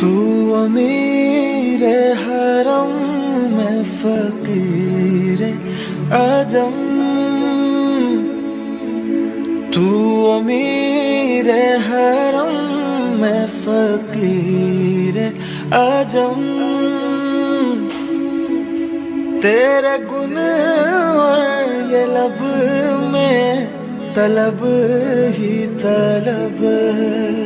तू अमीर हरम में फकीर आज़म तू अमीर हरम में फकीर आज़म तेरे गुन और ये लब में तलब ही तलब है।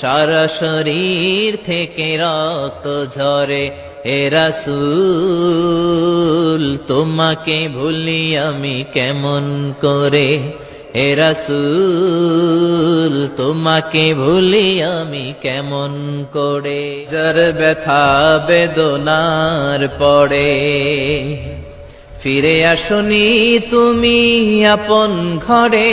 সারা শরীর থেকে রক্ত ঝরে। হে রাসূল, তোমাকে ভুলি আমি কেমন করে? হে রাসূল, তোমাকে ভুলি আমি কেমন করে? যার ব্যথা বেদনার পড়ে। ফিরে আসনি তুমি আপন ঘরে।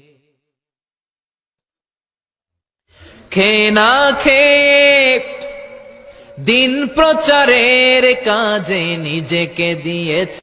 খে না খেয়ে দিন প্রচারের কাজে নিজেকে দিয়েছে।